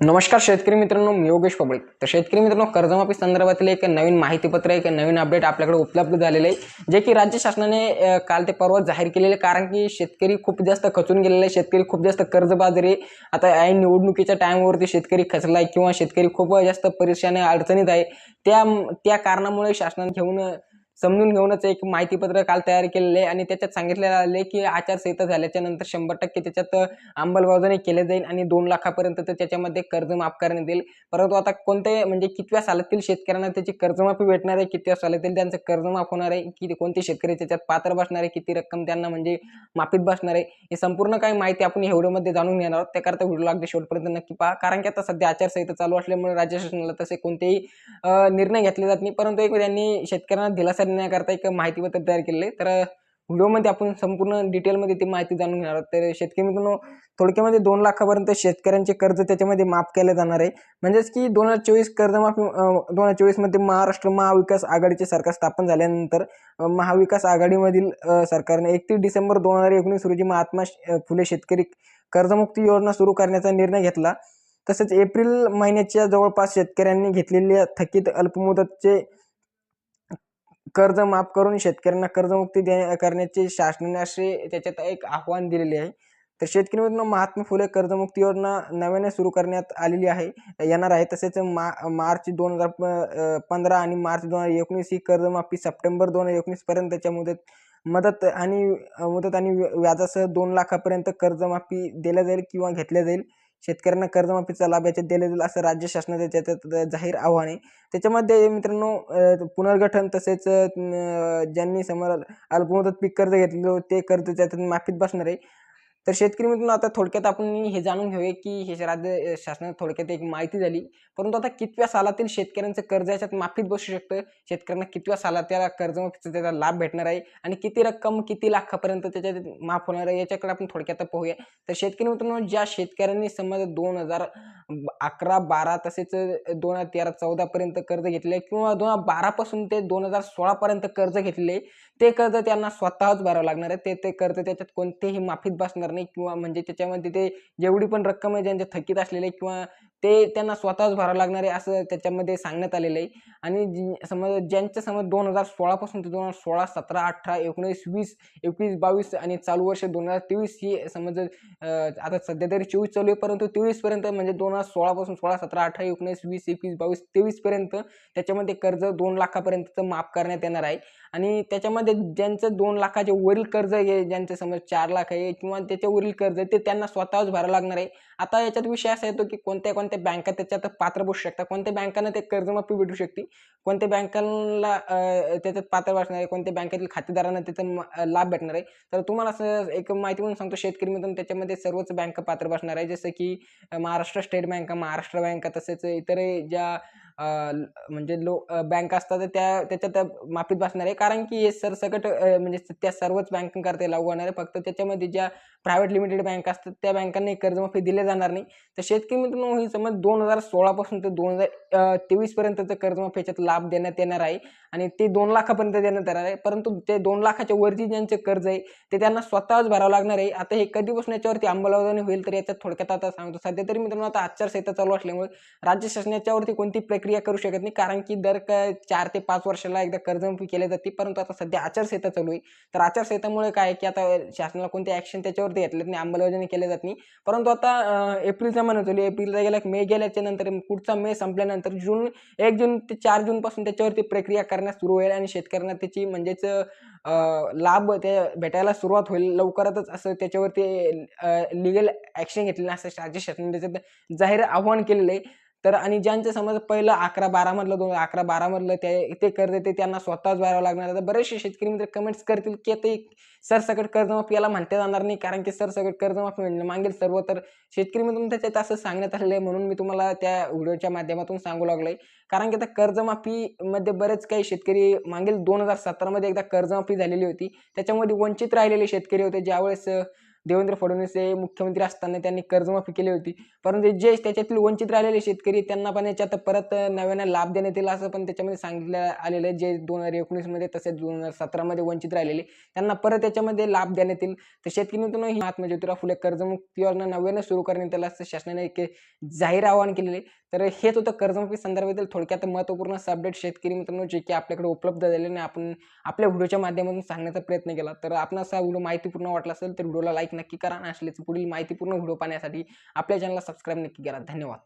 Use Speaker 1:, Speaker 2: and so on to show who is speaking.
Speaker 1: नमस्कार शेतकरी मित्रांनो मी योगेश पबळे. तर शेतकरी मित्रांनो कर्जमाफी संदर्भातील एक नवीन माहितीपत्र एक नवीन अपडेट आपल्याकडे उपलब्ध झालेलं आहे जे की राज्य शासनाने काल ते परवा जाहीर केलेले कारण की शेतकरी खूप जास्त खचून गेलेले आहे शेतकरी खूप जास्त कर्जबाजारी आता या निवडणुकीच्या टाईमवरती शेतकरी खचला आहे किंवा शेतकरी खूप जास्त परेशानी अडचणीत आहे. त्या त्या कारणामुळे शासनाने घेऊन समजून घेऊनच एक माहितीपत्र काल तयार केलेलं आहे आणि त्याच्यात सांगितलेलं आले की आचारसंहिता झाल्याच्यानंतर शंभर टक्के त्याच्यात अंमलबजावणी केली जाईल आणि दोन लाखापर्यंत तर त्याच्यामध्ये कर्ज माफ करण्यात येईल. परंतु आता कोणते म्हणजे कितव्या सालातील शेतकऱ्यांना त्याची कर्जमाफी भेटणार आहे कितव्या सालातील त्यांचं कर्ज माफ होणार आहे किती कोणते शेतकरी त्याच्यात पात्र बसणार आहे किती रक्कम त्यांना म्हणजे माफीत बसणार आहे हे संपूर्ण काही माहिती आपण एवढ्यामध्ये व्हिडिओमध्ये जाणून घेणार आहोत. त्याकरता व्हिडिओ अगदी शेवटपर्यंत नक्की पहा कारण की आता सध्या आचारसंहिता चालू असल्यामुळे राज्य शासनाला तसे कोणतेही निर्णय घेतले जात नाही. परंतु एक त्यांनी शेतकऱ्यांना दिलासा देण्याकरता एक माहितीपत्र तयार केलेलं आहे. तर व्हिडिओमध्ये आपण संपूर्ण डिटेलमध्ये ती माहिती जाणून घेणार आहोत. तर शेतकरी मित्रांनो थोडक्यामध्ये दोन लाखापर्यंत शेतकऱ्यांचे कर्ज त्याच्यामध्ये माफ केले जाणार आहे. म्हणजेच की दोन हजार चोवीस कर्जमाफी दोन हजार चोवीसमध्ये महाराष्ट्र महाविकास आघाडीचे सरकार स्थापन झाल्यानंतर महाविकास आघाडीमधील सरकारने एकतीस डिसेंबर दोन हजार एकोणीस रोजी महात्मा श- फुले शेतकरी कर्जमुक्ती योजना सुरू करण्याचा निर्णय घेतला. तसेच एप्रिल महिन्याच्या जवळपास शेतकऱ्यांनी घेतलेल्या थकीत अल्पमुदतचे कर्ज माफ करून शेतकऱ्यांना कर्जमुक्ती दे करण्याचे शासनाने असे त्याच्यात एक आव्हान दिलेले आहे. तर शेतकरी मित्रांनो महात्मा फुले कर्जमुक्ती योजना नव्याने सुरू करण्यात आलेली आहे. येणार आहे. तसेच मा मार्च दोन हजार पंधरा आणि मार्च दोन हजार एकोणीस ही कर्जमाफी सप्टेंबर दोन हजार एकोणीसपर्यंतच्या मुदत मदत आणि मुदत आणि व्याजासह दोन लाखापर्यंत कर्जमाफी दिल्या जाईल किंवा घेतल्या जाईल. शेतकऱ्यांना कर्जमाफीचा लाभ याच्यात दिला जाईल असं राज्य शासनाचे त्याच्यात जाहीर आव्हान. आहे त्याच्यामध्ये मित्रांनो पुनर्गठन तसेच ज्यांनी समोर अल्पमुदत पीक कर्ज घेतलेलं ते कर्ज त्याच्यात माफीत बसणार आहे. तर शेतकरी मित्रांनो आता थोडक्यात आपण हे जाणून घेऊया की हे राज्य शासनात थोडक्यात एक माहिती झाली परंतु आता कितव्या सालातील शेतकऱ्यांचं कर्ज याच्यात माफीत बसू शकतं? शेतकऱ्यांना कितव्या सालात त्याला कर्जमाफीचा त्याचा लाभ भेटणार आहे? आणि किती रक्कम किती लाखापर्यंत त्याच्यात माफ होणार आहे? याच्याकडे आपण थोडक्यात पाहूया. तर शेतकरी मित्रांनो ज्या शेतकऱ्यांनी समज दोन हजार अकरा बारा तसेच दोन हजार तेरा चौदापर्यंत कर्ज घेतले किंवा दोन हजार बारापासून ते दोन हजार सोळापर्यंत कर्ज घेतले ते कर्ज त्यांना स्वतःच भरावं लागणार आहे. ते ते कर्ज त्याच्यात कोणतेही माफीत बसणार नाही किंवा म्हणजे त्याच्यामध्ये ते जेवढी पण रक्कम आहे ज्यांच्या थकीत असलेले किंवा ते त्यांना स्वतःच भरावं लागणार आहे असं त्याच्यामध्ये सांगण्यात आलेलं आहे. आणि समज ज्यांच्या समज दोन हजार सोळापासून ते दोन हजार सोळा सतरा अठरा एकोणीस वीस एकवीस बावीस आणि चालू वर्ष दोन हजार तेवीस ही समज आता सध्या तरी चोवीस चालू आहे परंतु तेवीसपर्यंत म्हणजे दोन हजार सोळापासून सोळा सतरा अठरा एकोणीस वीस एकवीस बावीस तेवीसपर्यंत त्याच्यामध्ये कर्ज दोन लाखापर्यंतचं माफ करण्यात येणार आहे. आणि त्याच्यामध्ये ज्यांचं दोन लाखाचे वरील कर्ज आहे ज्यांचं समज चार लाख आहे किंवा ते त्याच्यावरील कर्ज ते त्यांना स्वतःच भरावं लागणार आहे. आता याच्यात विषय असा येतो की कोणत्या कोणत्या बँका त्याच्यात पात्र बसू शकतात. कोणत्या बँकांना ते कर्जमाफी भेटू शकते? कोणत्या बँकांना त्याच्यात पात्र बसणार आहे? कोणत्या बँकेतील खातेदारांना त्याचा लाभ भेटणार आहे? तर तुम्हाला असं एक माहिती म्हणून सांगतो शेतकरी मित्रांनो त्याच्यामध्ये सर्वच बँका पात्र बसणार आहे. जसं की Maharashtra State Bank Maharashtra Bank तसेच इतर ज्या म्हणजे लो बँक असतात त्या त्याच्यात माफीत बसणार. आहे कारण की हे सरसकट म्हणजे त्या सर्वच बँकांकरता लागू होणार आहे. फक्त त्याच्यामध्ये ज्या प्रायव्हेट लिमिटेड बँक असतात त्या बँकांनी कर्जमाफी दिली जाणार नाही. तर शेतकरी मित्रांनो ही समज दोन हजार सोळापासून ते दोन हजार तेवीस पर्यंतचं कर्जमाफी याच्यात लाभ देण्यात येणार आहे. आणि ते दोन लाखापर्यंत देण्यात येणार आहे. परंतु ते दोन लाखाच्या वरती ज्यांचे कर्ज आहे ते त्यांना स्वतःच भरावं लागणार आहे. आता हे कधीपासून याच्यावरती अंमलबजावणी होईल तर याच्यात थोडक्यात आता सांगतो. सध्या तरी मित्रांनो आता आचारसंहिता चालू असल्यामुळे राज्य शासनाच्यावरती कोणती प्रक्रिया प्रक्रिया करू शकत नाही. कारण की दर क- चार ते पाच वर्षाला एकदा कर्जमाफी केली जाते. परंतु आता सध्या आचारसंहिता चालू आहे. तर आचारसंहितामुळे काय की आता शासनाला कोणते ऍक्शन त्याच्यावरती घेतलेत नाही अंमलबजावणी केली जात नाही. परंतु आता एप्रिलचा महिना चालू आहे. एप्रिलचा गेला मे गेल्याच्यानंतर पुढचा मे संपल्यानंतर जून एक जून ते चार जूनपासून त्याच्यावरती प्रक्रिया करण्यास सुरू होईल आणि शेतकऱ्यांना त्याची म्हणजेच लाभ ते भेटायला सुरुवात होईल. लवकरातच असं त्याच्यावरती लिगल ॲक्शन घेतलेलं असं राज्य शासनाने त्याच्यात जाहीर आव्हान केलेलं आहे. तर आणि ज्यांचं समज पहिलं अकरा बारामधलं दोन अकरा बारामधलं ते ते कर्ज ते त्यांना स्वतःच भरावं लागणार. आता तर बरेचसे शेतकरी मित्र कमेंट्स करतील की ते सरसकट कर्जमाफी याला म्हणता जाणार नाही कारण की सरसकट कर्जमाफी म्हणजे मागेल सर्व. तर शेतकरी मित्रांनो त्याच्यात असं सांगण्यात आलेलं आहे म्हणून मी तुम्हाला त्या व्हिडिओच्या माध्यमातून सांगू लागलोय. कारण की आता कर्जमाफीमध्ये बरेच काही शेतकरी मागील दोन हजार सतरामध्ये एकदा कर्जमाफी झालेली होती. त्याच्यामध्ये वंचित राहिलेले शेतकरी होते ज्यावेळेस देवेंद्र फडणवीस हे मुख्यमंत्री असताना त्यांनी कर्जमाफी केली होती. परंतु जे त्याच्यातील वंचित राहिलेले शेतकरी त्यांना पण याच्यात परत नव्यानं लाभ देण्यात येईल असं पण त्याच्यामध्ये सांगितलं आलेलं आहे. जे दोन हजार एकोणीसमध्ये तसेच दोन हजार सतरामध्ये वंचित राहिलेले त्यांना परत त्याच्यामध्ये लाभ देण्यात येईल. तर शेतकरी ही महात्मा ज्योतिराव फुले कर्जमुक्ती योजना नव्यानं सुरू करण्यात येईल असं शासनाने एक जाहीर आवाहन केलेले तर हेच होतं कर्जमाफी संदर्भातील थोडक्यात महत्त्वपूर्ण अपडेट शेतकरी मित्रांनो जे की आपल्याकडे उपलब्ध झालेले आणि आपण आपल्या व्हिडिओच्या माध्यमातून सांगण्याचा प्रयत्न केला. तर आपण असा व्हिडिओ माहितीपूर्ण वाटला असेल तर व्हिडिओला लाईक नक्की करा आणि असलेच पुढील माहितीपूर्ण व्हिडिओ पाहण्यासाठी आपल्या चॅनलला सबस्क्राईब नक्की करा. धन्यवाद.